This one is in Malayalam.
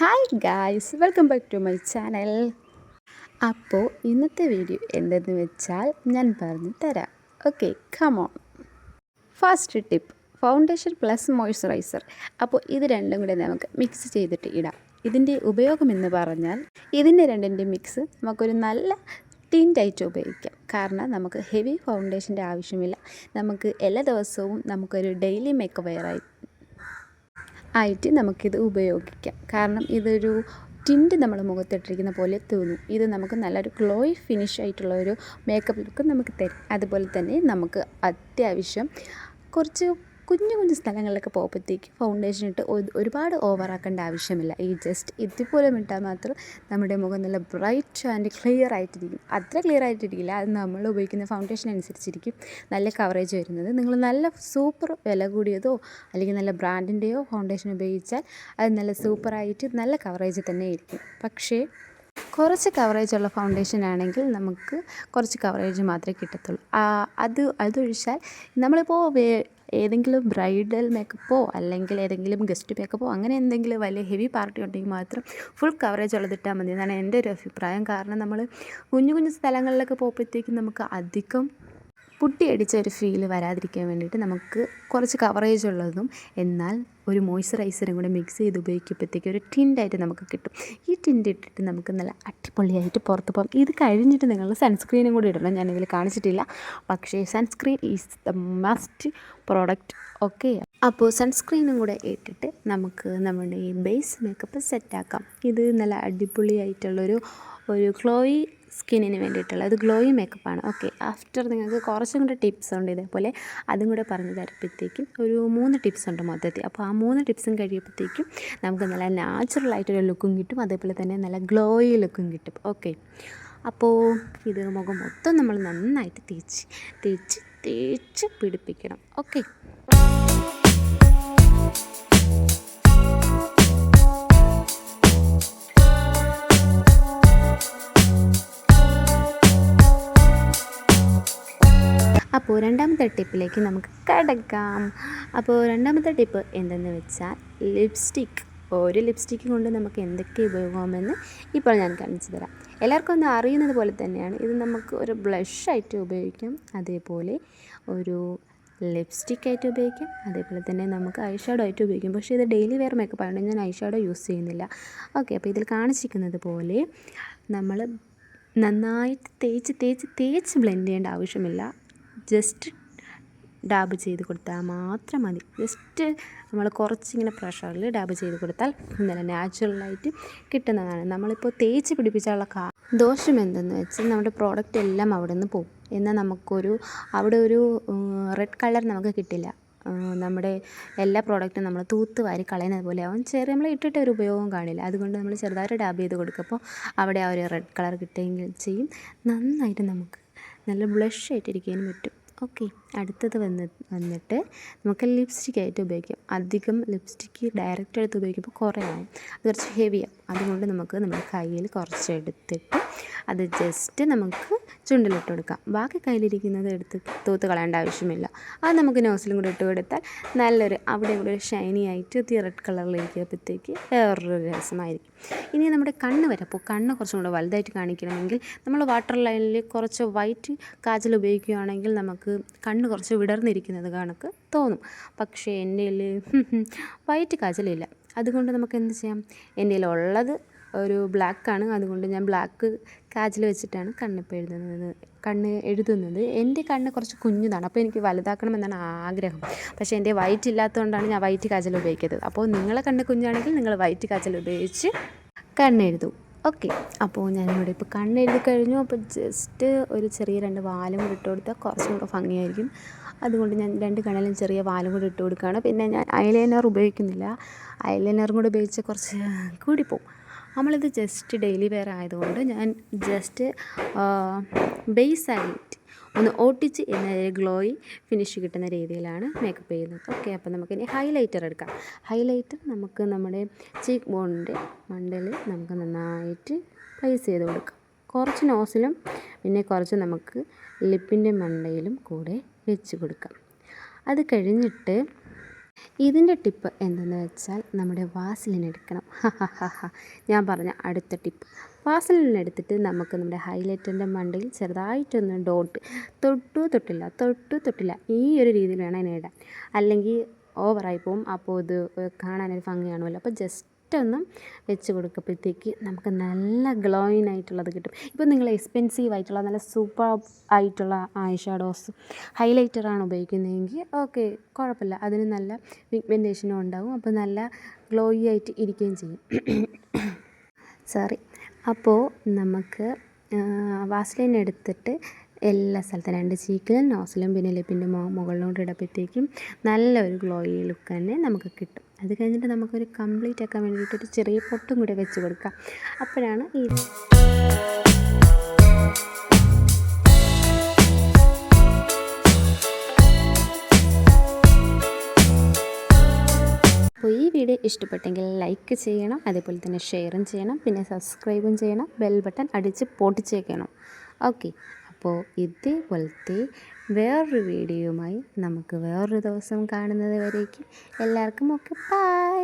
Hi guys welcome back to my channel അപ്പോൾ ഇന്നത്തെ വീഡിയോ എന്തെന്ന് വെച്ചാൽ ഞാൻ പറഞ്ഞു തരാം. Okay come on first tip foundation plus moisturizer അപ്പോൾ ഇത് രണ്ടും കൂടെ നമുക്ക് മിക്സ് ചെയ്തിട്ട് ഇടാം. ഇതിന്റെ ഉപയോഗം എന്ന് പറഞ്ഞാൽ ഇതിന്റെ രണ്ടിന്റെ മിക്സ് നമുക്കൊരു നല്ല ടിന്റായിട്ട് ഉപയോഗിക്കാം. കാരണം നമുക്ക് ഹെവി ഫൗണ്ടേഷന്റെ ആവശ്യമില്ല. നമുക്ക് എല്ലാ ദിവസവും നമുക്കൊരു ഡെയിലി മേക്കപ്പ് വെയറായി ആയിട്ട് നമുക്കിത് ഉപയോഗിക്കാം. കാരണം ഇതൊരു ടിന്റ് നമ്മൾ മുഖത്തിട്ടിരിക്കുന്ന പോലെ തോന്നും. ഇത് നമുക്ക് നല്ലൊരു ഗ്ലോയി ഫിനിഷ് ആയിട്ടുള്ള ഒരു മേക്കപ്പ് ലുക്ക് നമുക്ക് തരും. അതുപോലെ തന്നെ നമുക്ക് അത്യാവശ്യം കുറച്ച് കുഞ്ഞു കുഞ്ഞു സ്ഥലങ്ങളിലൊക്കെ പോകുമ്പോഴത്തേക്ക് ഫൗണ്ടേഷൻ ഇട്ട് ഒരു- ഒരുപാട് ഓവറാക്കേണ്ട ആവശ്യമില്ല. ഈ ജസ്റ്റ് ഇതുപോലെ ഇട്ടാൽ മാത്രം നമ്മുടെ മുഖം നല്ല ബ്രൈറ്റ് ആൻഡ് ക്ലിയർ ആയിട്ടിരിക്കും. അത്ര ക്ലിയർ ആയിട്ടിരിക്കില്ല. അത് നമ്മൾ ഉപയോഗിക്കുന്ന ഫൗണ്ടേഷൻ അനുസരിച്ചിരിക്കും. നല്ല കവറേജ് വരുന്നത്. നിങ്ങൾ നല്ല സൂപ്പർ വില കൂടിയതോ അല്ലെങ്കിൽ നല്ല ബ്രാൻഡിന്റെയോ ഫൗണ്ടേഷൻ ഉപയോഗിച്ചാൽ അത് നല്ല സൂപ്പറായിട്ട് നല്ല കവറേജ് തന്നെ ആയിരിക്കും. പക്ഷേ കുറച്ച് കവറേജ് ഉള്ള ഫൗണ്ടേഷൻ ആണെങ്കിൽ നമുക്ക് കുറച്ച് കവറേജ് മാത്രമേ കിട്ടത്തുള്ളൂ. അത് അതൊഴിച്ചാൽ നമ്മളിപ്പോൾ ഏതെങ്കിലും ബ്രൈഡൽ മേക്കപ്പോ അല്ലെങ്കിൽ ഏതെങ്കിലും ഗസ്റ്റ് മേക്കപ്പോ അങ്ങനെ എന്തെങ്കിലും വലിയ ഹെവി പാർട്ടി ഉണ്ടെങ്കിൽ മാത്രം ഫുൾ കവറേജ് ഉള്ളത് ഇട്ടാൽ മതി എന്നാണ് എന്റെ ഒരു അഭിപ്രായം. കാരണം നമ്മൾ കുഞ്ഞു കുഞ്ഞു സ്ഥലങ്ങളിലൊക്കെ പോകുമ്പോഴത്തേക്കും നമുക്ക് അധികം പുട്ടിയടിച്ച ഒരു ഫീൽ വരാതിരിക്കാൻ വേണ്ടിയിട്ട് നമുക്ക് കുറച്ച് കവറേജ് ഉള്ളതും എന്നാൽ ഒരു മോയ്സ്ചറൈസറും കൂടെ മിക്സ് ചെയ്ത് ഉപയോഗിക്കുമ്പോഴത്തേക്ക് ഒരു ടിന്റായിട്ട് നമുക്ക് കിട്ടും. ഈ ടിന്റ് ഇട്ടിട്ട് നമുക്ക് നല്ല അടിപൊളിയായിട്ട് പുറത്ത് പോകാം. ഇത് കഴിഞ്ഞിട്ട് നിങ്ങൾ സൺസ്ക്രീനും കൂടി ഇടണം. ഞാനിതിൽ കാണിച്ചിട്ടില്ല. പക്ഷേ sunscreen is the must product okay അപ്പോൾ സൺസ്ക്രീനും കൂടെ ഇട്ടിട്ട് നമുക്ക് നമ്മുടെ ഈ ബേസ് മേക്കപ്പ് സെറ്റാക്കാം ഇത് നല്ല അടിപൊളിയായിട്ടുള്ളൊരു ഒരു ഗ്ലോയി സ്കിന്നിന് വേണ്ടിയിട്ടുള്ള അത് ഗ്ലോയി മേക്കപ്പാണ്. ഓക്കെ ആഫ്റ്റർ നിങ്ങൾക്ക് കുറച്ചും കൂടെ ടിപ്സ് ഉണ്ട് ഇതേപോലെ. അതും കൂടെ പറഞ്ഞു തരുമ്പോഴത്തേക്കും ഒരു മൂന്ന് ടിപ്സ് ഉണ്ട് മൊത്തത്തിൽ. അപ്പോൾ ആ മൂന്ന് ടിപ്സും കഴിയുമ്പോഴത്തേക്കും നമുക്ക് നല്ല നാച്ചുറൽ ആയിട്ടൊരു ലുക്കും കിട്ടും. അതേപോലെ തന്നെ നല്ല ഗ്ലോയി ലുക്കും കിട്ടും. ഓക്കെ അപ്പോൾ ഇത് മുഖം മൊത്തം നമ്മൾ നന്നായിട്ട് തേച്ച് തേച്ച് തേച്ച് പിടിപ്പിക്കണം. ഓക്കെ. അപ്പോൾ രണ്ടാമത്തെ ടിപ്പിലേക്ക് നമുക്ക് കടക്കാം. അപ്പോൾ രണ്ടാമത്തെ ടിപ്പ് എന്തെന്ന് വെച്ചാൽ ലിപ്സ്റ്റിക്ക് ഒരു ലിപ്സ്റ്റിക്ക് കൊണ്ട് നമുക്ക് എന്തൊക്കെ ഉപയോഗമെന്ന് ഇപ്പോൾ ഞാൻ കാണിച്ചു തരാം. എല്ലാവർക്കും ഒന്ന് അറിയുന്നത് പോലെ തന്നെയാണ്. ഇത് നമുക്ക് ഒരു ബ്ലഷായിട്ട് ഉപയോഗിക്കാം. അതേപോലെ ഒരു ലിപ്സ്റ്റിക് ആയിട്ട് ഉപയോഗിക്കാം. അതേപോലെ തന്നെ നമുക്ക് ഐ ഷാഡോ ആയിട്ട് ഉപയോഗിക്കാം. പക്ഷേ ഇത് ഡെയിലി വെയർ മേക്കപ്പ് ആയതുകൊണ്ട് ഞാൻ ഐ ഷാഡോ യൂസ് ചെയ്യുന്നില്ല. ഓക്കെ അപ്പോൾ ഇതിൽ കാണിച്ചിരിക്കുന്നത് പോലെ നമ്മൾ നന്നായിട്ട് തേച്ച് തേച്ച് തേച്ച് ബ്ലെൻഡ് ചെയ്യേണ്ട ആവശ്യമില്ല. ജസ്റ്റ് ഡാബ് ചെയ്ത് കൊടുത്താൽ മാത്രം മതി. ജസ്റ്റ് നമ്മൾ കുറച്ചിങ്ങനെ പ്രഷറിൽ ഡാബ് ചെയ്ത് കൊടുത്താൽ നല്ല നാച്ചുറലായിട്ട് കിട്ടുന്നതാണ്. നമ്മളിപ്പോൾ തേച്ച് പിടിപ്പിച്ചാലുള്ള കാ ദോഷം എന്തെന്ന് വെച്ചാൽ നമ്മുടെ പ്രോഡക്റ്റ് എല്ലാം അവിടെ നിന്ന് പോകും എന്നാൽ നമുക്കൊരു അവിടെ ഒരു റെഡ് കളർ നമുക്ക് കിട്ടില്ല. നമ്മുടെ എല്ലാ പ്രോഡക്റ്റും നമ്മൾ തൂത്ത് വാരി കളയുന്നത് പോലെ ആവും. ചെറിയ നമ്മൾ ഇട്ടിട്ട് ഒരു ഉപയോഗം കാണില്ല. അതുകൊണ്ട് നമ്മൾ ചെറുതായിട്ട് ഡാബ് ചെയ്ത് കൊടുക്കുമ്പോൾ അവിടെ ആ ഒരു റെഡ് കളർ കിട്ടുകയും ചെയ്യും. നന്നായിട്ട് നമുക്ക് നല്ല ബ്ലഷ് ആയിട്ടിരിക്കാനും പറ്റും. ഓക്കെ അടുത്തത് വന്ന് വന്നിട്ട് നമുക്ക് ലിപ്സ്റ്റിക്കായിട്ട് ഉപയോഗിക്കാം. അധികം ലിപ്സ്റ്റിക്ക് ഡയറക്റ്റ് എടുത്ത് ഉപയോഗിക്കുമ്പോൾ കുറേ ആവും അത് കുറച്ച് ഹെവിയാവും അതുകൊണ്ട് നമുക്ക് നമ്മുടെ കയ്യിൽ കുറച്ച് എടുത്തിട്ട് അത് ജസ്റ്റ് നമുക്ക് ചുണ്ടിലിട്ട് കൊടുക്കാം ബാക്കി കയ്യിലിരിക്കുന്നത് എടുത്ത് തൂത്ത് കളയേണ്ട ആവശ്യമില്ല. അത് നമുക്ക് നോസിലും കൂടെ ഇട്ട് കൊടുത്താൽ നല്ലൊരു അവിടെ കൂടെ ഒരു ഷൈനി ആയിട്ട് ഈ റെഡ് കളറിലിരിക്കുമ്പോഴത്തേക്ക് വേറൊരു രസമായിരിക്കും. ഇനി നമ്മുടെ കണ്ണ് വരെ അപ്പോൾ കണ്ണ് കുറച്ചും കൂടെ വലുതായിട്ട് കാണിക്കണമെങ്കിൽ നമ്മൾ വാട്ടർ ലൈനിൽ കുറച്ച് വൈറ്റ് കാജൽ ഉപയോഗിക്കുകയാണെങ്കിൽ നമുക്ക് കണ്ണ് കുറച്ച് വിടർന്നിരിക്കുന്നത് കണക്ക് തോന്നും. പക്ഷേ എന്റെ വൈറ്റ് കാജലില്ല. അതുകൊണ്ട് നമുക്ക് എന്ത് ചെയ്യാം? എന്റെ ഉള്ളത് ഒരു ബ്ലാക്കാണ് അതുകൊണ്ട് ഞാൻ ബ്ലാക്ക് കാജിൽ വെച്ചിട്ടാണ് കണ്ണിപ്പോൾ എഴുതുന്നത്. കണ്ണ് എഴുതുന്നത്. എന്റെ കണ്ണ് കുറച്ച് കുഞ്ഞതാണ്. അപ്പോൾ എനിക്ക് വലുതാക്കണമെന്നാണ് ആഗ്രഹം. പക്ഷേ എന്റെ വൈറ്റ് ഇല്ലാത്തതുകൊണ്ടാണ് ഞാൻ വൈറ്റ് കാജൽ ഉപയോഗിക്കുന്നത്. അപ്പോൾ നിങ്ങളെ കണ്ണ് കുഞ്ഞാണെങ്കിൽ നിങ്ങൾ വൈറ്റ് കാജൽ ഉപയോഗിച്ച് കണ്ണെഴുതും ഓക്കെ. അപ്പോൾ ഞാനിവിടെ ഇപ്പോൾ കണ്ണെഴുതി കഴിഞ്ഞു. അപ്പോൾ ജസ്റ്റ് ഒരു ചെറിയ രണ്ട് വാലും കൂടി ഇട്ട് കൊടുത്താൽ കുറച്ചും കൂടെ ഭംഗിയായിരിക്കും. അതുകൊണ്ട് ഞാൻ രണ്ട് കണ്ണിലും ചെറിയ വാലും കൂടി ഇട്ട് കൊടുക്കുകയാണ്. പിന്നെ ഞാൻ ഐലൈനർ ഉപയോഗിക്കുന്നില്ല. ഐലൈനറും കൂടി ഉപയോഗിച്ച് കുറച്ച് കൂടിപ്പോവും. നമ്മളിത് ജസ്റ്റ് ഡെയിലി വെയർ ആയതുകൊണ്ട് ഞാൻ ജസ്റ്റ് ബേസ് ആയിട്ട് ഒന്ന് ഓട്ടിച്ച് എന്ന ഗ്ലോയി ഫിനിഷ് കിട്ടുന്ന രീതിയിലാണ് മേക്കപ്പ് ചെയ്യുന്നത്. ഓക്കെ അപ്പോൾ നമുക്കിനി ഹൈലൈറ്റർ എടുക്കാം. ഹൈലൈറ്റർ നമുക്ക് നമ്മുടെ ചീക്ക് ബോണിന്റെ മണ്ടയിൽ നമുക്ക് നന്നായിട്ട് പ്ലേസ് ചെയ്ത് കൊടുക്കാം. കുറച്ച് നോസിലും പിന്നെ കുറച്ച് നമുക്ക് ലിപ്പിന്റെ മണ്ടയിലും കൂടെ വെച്ച് കൊടുക്കാം. അത് കഴിഞ്ഞിട്ട് ഇതിന്റെ ടിപ്പ് എന്തെന്ന് വെച്ചാൽ നമ്മുടെ വാസലിൻ എടുക്കണം. ഞാൻ പറഞ്ഞ അടുത്ത ടിപ്പ്. വാസലിൻ എടുത്തിട്ട് നമുക്ക് നമ്മുടെ ഹൈലൈറ്ററിന്റെ മണ്ടയിൽ ചെറുതായിട്ടൊന്ന് ഡോട്ട് തൊട്ടു തൊട്ടില്ല തൊട്ടു തൊട്ടില്ല ഈ ഒരു രീതിയിൽ വേണം അതിനെ ഇടാൻ. അല്ലെങ്കിൽ ഓവറായി പോവും അപ്പോൾ ഇത് കാണാനൊരു ഭംഗി കാണുമല്ലോ അപ്പോൾ ജസ്റ്റ് ഒന്ന് വെച്ച് കൊടുക്കുമ്പോഴത്തേക്ക് നമുക്ക് നല്ല ഗ്ലോയിങ് ആയിട്ടുള്ളത് കിട്ടും. ഇപ്പോൾ നിങ്ങൾ എക്സ്പെൻസീവ് ആയിട്ടുള്ള നല്ല സൂപ്പർ ആയിട്ടുള്ള ഐ ഷാഡോസ് ഹൈലൈറ്ററാണ് ഉപയോഗിക്കുന്നതെങ്കിൽ ഓക്കെ കുഴപ്പമില്ല. അതിന് നല്ല പിഗ്മെന്റേഷനും ഉണ്ടാവും. അപ്പോൾ നല്ല ഗ്ലോയി ആയിട്ട് ഇരിക്കുകയും ചെയ്യും. സോറി. അപ്പോൾ നമുക്ക് വാസ്ലിൻ എടുത്തിട്ട് എല്ലാ സ്ഥലത്തും രണ്ട് ചീക്കിലും നോസിലും പിന്നെ ലിപ്പിന്റെ മുകളിലോട്ട് ഇടപ്പോഴത്തേക്കും നല്ലൊരു ഗ്ലോയി ലുക്ക് തന്നെ നമുക്ക് കിട്ടും. അത് കഴിഞ്ഞിട്ട് നമുക്കൊരു കംപ്ലീറ്റ് ആക്കാൻ വേണ്ടിയിട്ട് ഒരു ചെറിയ പൊട്ടും കൂടി വെച്ച് കൊടുക്കാം. അപ്പോഴാണ് ഈ അപ്പോൾ ഈ വീഡിയോ ഇഷ്ടപ്പെട്ടെങ്കിൽ ലൈക്ക് ചെയ്യണം അതേപോലെ തന്നെ ഷെയറും ചെയ്യണം പിന്നെ സബ്സ്ക്രൈബും ചെയ്യണം ബെൽ ബട്ടൺ അടിച്ച് പൊട്ടിച്ചേക്കണം. ഓക്കെ. അപ്പോൾ ഇതേപോലത്തെ വേറൊരു വീഡിയോയുമായി നമുക്ക് വേറൊരു ദിവസം കാണുന്നത് വരേക്കും എല്ലാവർക്കും ഓക്കെ ബൈ